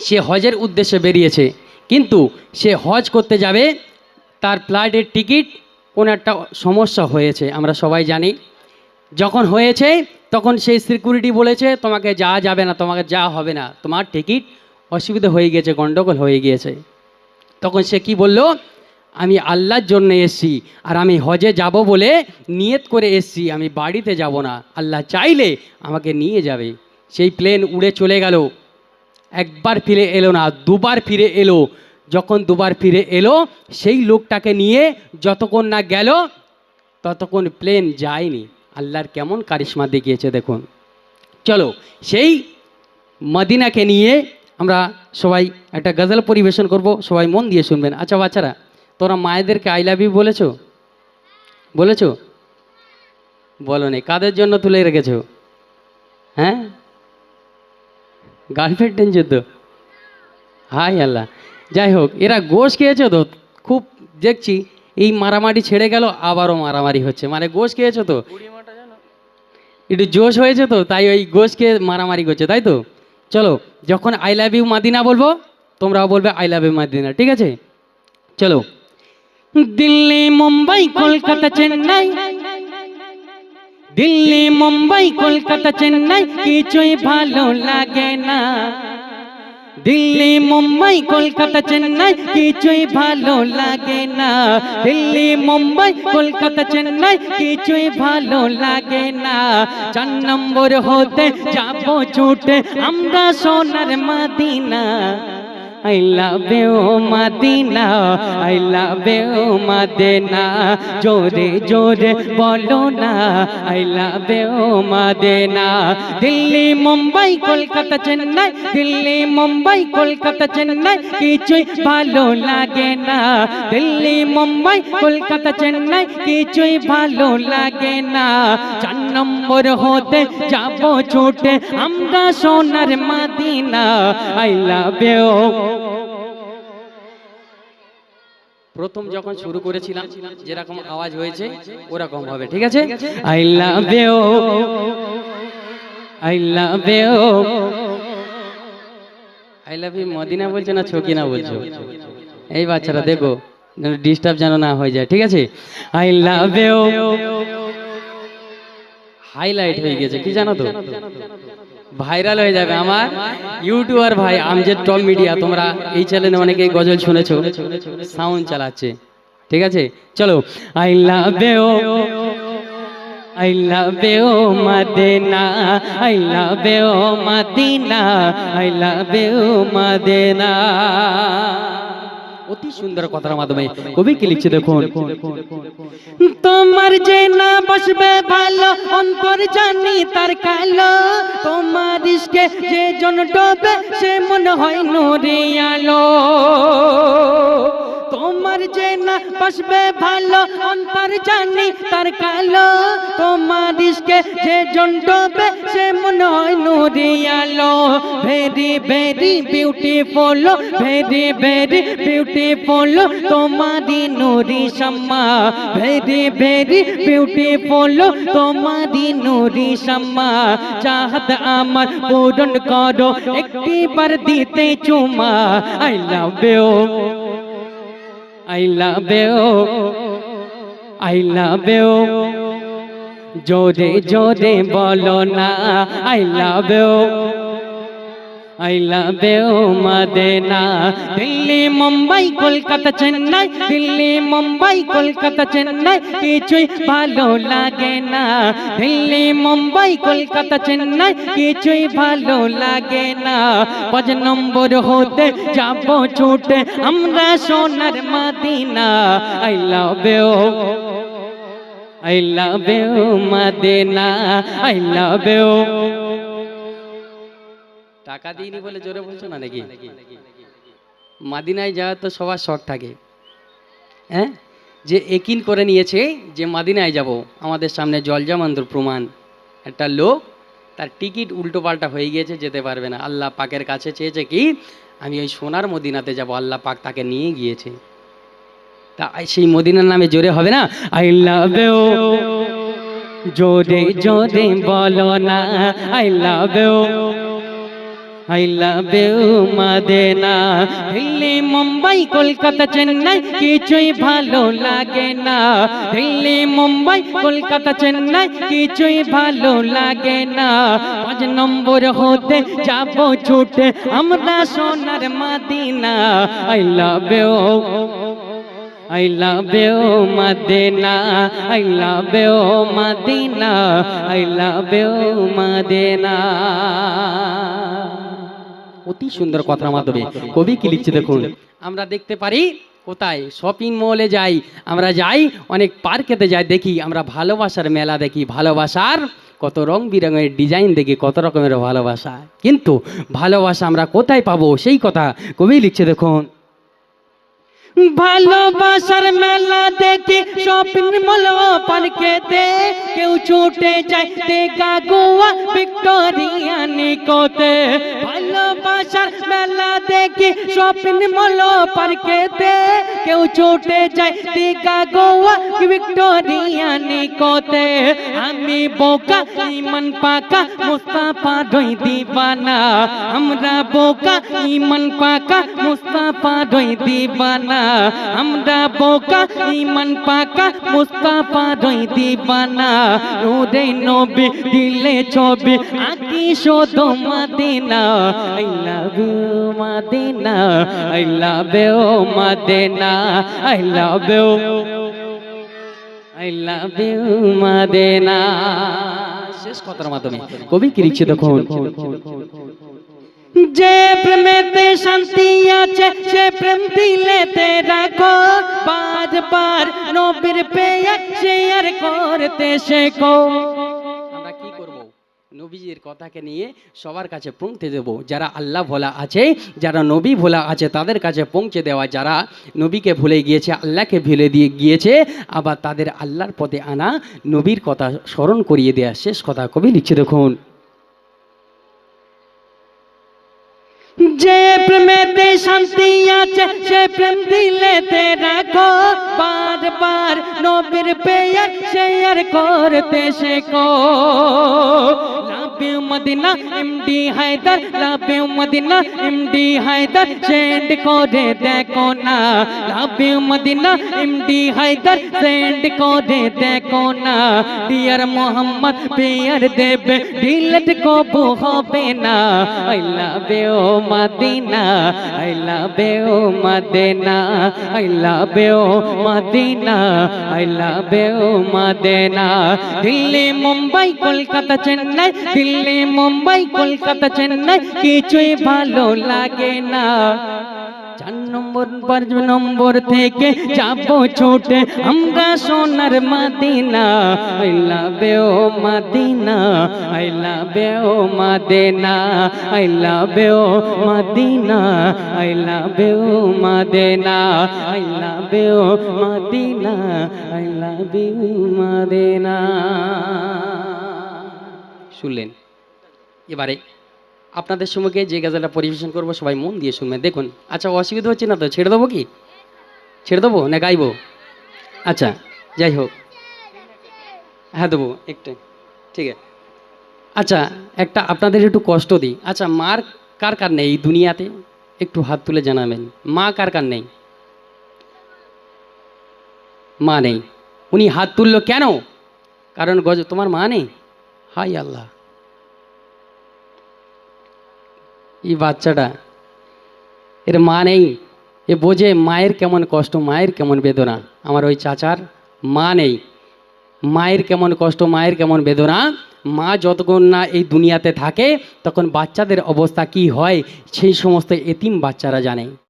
সে হজের উদ্দেশ্যে বেরিয়েছে। কিন্তু সে হজ করতে যাবে, তার ফ্লাইটের টিকিট কোনো একটা সমস্যা হয়েছে, আমরা সবাই জানি। যখন হয়েছে, তখন সেই সিকিউরিটি বলেছে, তোমাকে যাওয়া যাবে না, তোমাকে যাওয়া হবে না। তোমার টিকিট অসুবিধা হয়ে গিয়েছে গণ্ডগোল হয়ে গিয়েছে। তখন সে কি বলল, আমি আল্লাহর জন্য এসছি, আর আমি হজে যাব বলে নিয়ত করে এসছি। আমি বাড়িতে যাব না। আল্লাহ চাইলে আমাকে নিয়ে যাবে। সেই প্লেন উড়ে চলে গেল। একবার ফিরে এলো না, দুবার ফিরে এলো। যখন দুবার ফিরে এলো, সেই লোকটাকে নিয়ে যতক্ষণ না গেল, ততক্ষণ প্লেন যায়নি। আল্লাহর কেমন কারিশ্মা দেখিয়েছে দেখুন। চলো, সেই মদিনাকে নিয়ে আমরা সবাই একটা গজল পরিবেশন করব, সবাই মন দিয়ে শুনবেন। আচ্ছা বাচ্চারা, তোরা মায়েদেরকে আই লাভ ইউ বলেছ? বলেছ? বলো নি, কাদের জন্য তুলে রেখেছো? হ্যাঁ? গার্লফ্রেন্ডের জন্য হাই আল্লাহ। যাই হোক, এরা গোশ খেয়েছো তো? খুব দেখছি, এই মারামারি ছেড়ে গেল, আবারও মারামারি হচ্ছে। মানে গোশ খেয়েছো তো? একটু জোশ হয়েছে তো, তাই ওই গোশকে মারামারি করছে, তাই তো? চলো, যখন আই লাভ ইউ মাদিনা বলব, তোমরাও বলবে আই লাভ ইউ মাদিনা, ঠিক আছে? চলো। দিল্লি, মুম্বাই, কলকাতা, চেন্নাই দিল্লি, মুম্বাই, কলকাতা, চেন্নাই কিছুই ভালো লাগে না। দিল্লি, মুম্বাই, কলকাতা, চেন্নাই কিছুই ভালো লাগে না। দিল্লি, মুম্বাই, কলকাতা, চেন্নাই কিছুই ভালো লাগে না। চার নম্বর হতে যাব ছুটে, আমরা সোনার Medina. I love you, Medina. I love you, Medina. জোরে জোরে বলো না। I love you, Medina. Delhi, Mumbai, Kolkata, Chennai. Delhi, Mumbai, Kolkata, Chennai. কিছুই ভালো লাগে না। দিল্লি, মুম্বাই, কলকাতা, চেন্নাই। কিছুই ভালো লাগে না। নম্বর হতে যাব ছুটে আমরা সোনার মাদিনা, আই লাভ প্রথম যখন শুরু করেছিলাম, যেরকম আওয়াজ হয়েছে, ওরকম হবে, ঠিক আছে? I love I love I love you Medina বলছো না ছকিনা বলছো? এই বাচ্চারা, দেখো ডিস্টার্ব যেন না হয়ে যায়, ঠিক আছে? আই লাভ ইউ হাইলাইট হয়ে গেছে কি জানো তো? ভাইরাল হয়ে যাবে আমার ইউটিউবার ভাই আমজেদ টপ মিডিয়া তোমরা এই চ্যানেলে অনেকেই গজল শুনেছো সাউন্ড চালাচ্ছে ঠিক আছে? চলো I love you I love you Madina I love you Madina I love you Madina অতি সুন্দর কথার মাধ্যমে কবি কি লিখছে দেখুন। তোমার যে না বসবে ভালো অন্তর জানি তার কালো। তোমার ইসকে যে জন ডোবে সে মনে হয় নুরি আলো যে না বসবে ভালো অন্তর জানি, তার কালো তোমার যে জন ডোবে, সে মনে হয় নুরি আলো। Very very beautiful very very beautiful তোমারি নুরি শাম্মা ভেরি ভেরি বিউটিফুল তোমারি নুরি শাম্মা চাহত আমার পূরণ করো একটি বার দিতে চুমা। I love you I love you I love you. জোরে জোরে বলো না I love I love you Medina. Delhi, Mumbai, Kolkata, Chennai. Delhi, Mumbai, Kolkata, Chennai. কিছুই ভালো লাগে না। দিল্লি, মুম্বাই, কলকাতা, চেন্নাই। কিছুই ভালো লাগে না। পাঁচ নম্বর হতে যাব ছুটে আমরা সোনার Medina. I love you. I love you Medina. I love you. টাকা দিইনি বলে জোরে বলছো না নাকি? মাদিনায় যাওয়ার তো সবার শখ থাকে। হ্যাঁ? যে একিন করে নিয়েছে যে মাদিনায় যাব। আমাদের সামনে জলজামান্দুর প্রমাণ। একটা লোক তার টিকিট উল্টো পাল্টা হয়ে গিয়েছে যেতে পারবে না। আল্লাহ পাকের কাছে চেয়েছে কি আমি ওই সোনার মদিনাতে যাব। আল্লাহ পাক তাকে নিয়ে গিয়েছে। তা সেই মদিনার নামে জোরে হবে না? আই লাভ জোরে জোরে বলো না I love I love you Medina Delhi Mumbai Kolkata Chennai কিছুই ভালো লাগে না দিল্লি মুম্বাই কলকাতা চেন্নাই কিছুই ভালো লাগে না পাঁচ নম্বর হতে যাব ছুটে আমরা সোনার Medina I love you I love you, Madina. I love you, Madina. I love you, Madina. অতি সুন্দর কথার মাধ্যমে কবি কি লিখছে দেখুন? আমরা দেখতে পারি কোথায়? শপিং মলে যাই, আমরা যাই, অনেক পার্কেতে যাই, দেখি আমরা ভালোবাসার মেলা, দেখি ভালোবাসার কত রং বিরঙের ডিজাইন দেখি কত রকমের ভালোবাসা। কিন্তু ভালোবাসা আমরা কোথায় পাবো? সেই কথা কবি লিখছে দেখুন। ভালোবাসার মেলা দেখি শপিং মল পার্কেতে কেউ ছুটে যায়। দেখা গোয়া ভিক্টোরিয়া নিকোতে। ভালোবাসার মেলা দেখি শপিং মল পার্কেতে কেউ ছুটে যায়। দেখা গোয়া ভিক্টোরিয়া নিকোতে। আমি বোকা, ইমান পাকা, মুস্তাফা রই দিবানা। আমরা বোকা, ইমান পাকা, মুস্তাফা রই দিবানা। আমরা বোকা ইমান পাকা, মুস্তাফা রই দিবানা। নূরে নবী, দিলে ছবি আকি শোধ Medina. I love you Medina, I love you Medina, I love you, I love you Medina. শেষ কথার মাধ্যমে কবি কি লিখছে দেখুন? যে প্রেমেতে শান্তি আছে, সে প্রেম দিলেতে রাখো। বারবার নবীর পেয়ার শেয়ার করতে শেখো। আমরা কি করব? নবীজির কথাকে নিয়ে সবার কাছে পৌঁছে দেব। যারা আল্লাহ ভোলা আছে, যারা নবী ভোলা আছে, তাদের কাছে পৌঁছে দেওয়া যারা নবীকে ভুলে গিয়েছে, আল্লাহকে ভুলে দিয়ে গিয়েছে, আবার তাদের আল্লাহর পথে আনা নবীর কথা স্মরণ করিয়ে দেওয়া শেষ কথা কবি লিখছে দেখুন। যে প্রেমেতে শান্তি আছে সে প্রেম দিলেতে রাখো। বারবার নবীর পেয়ার শেয়ার করতে শেখো। Love Medina MD Haider love Medina MD Haider send করে দেখো না love Medina MD Haider send করে দেখো না ডিয়ার মোহাম্মদ পেয়ার দেবে ডিলেট কবু হবে না I love you Medina I love you Medina I love you Medina I love you Medina Delhi Mumbai Kolkata Chennai Delhi, Mumbai, Kolkata, Chennai, কিছুই ভালো লাগে না। চার নম্বর পাঁচ নম্বর থেকে যাব ছুটে আমরা সোনার Medina. I you Medina. I love you Medina. I you Medina. I love you Medina. I love Medina. I love you Medina. শুনলেন। এবারে আপনাদের সম্মুখে যে গাজালটা পরিবেশন করব, সবাই মন দিয়ে শুনবেন। দেখুন আচ্ছা অসুবিধা হচ্ছে না তো? ছেড়ে দেবো কি? ছেড়ে দেবো না গাইবো? আচ্ছা যাই হোক। হ্যাঁ দেবো একটু। ঠিক আছে। আচ্ছা একটা আপনাদের একটু কষ্ট দিই। আচ্ছা মার কার কার নেই এই দুনিয়াতে? একটু হাত তুলে জানাবেন। মা কার কার নেই? মা নেই। উনি হাত তুললো কেন? কারণ গজ তোমার মা নেই? হাই আল্লাহ। এই বাচ্চাটা, এর মা নেই, এ বোঝে মায়ের কেমন কষ্ট, মায়ের কেমন বেদনা। আমার ওই চাচার মা নেই, মায়ের কেমন কষ্ট, মায়ের কেমন বেদনা। মা যতক্ষণ না এই দুনিয়াতে থাকে, তখন বাচ্চাদের অবস্থা কি হয়, সেই সমস্ত এতিম বাচ্চারা জানে।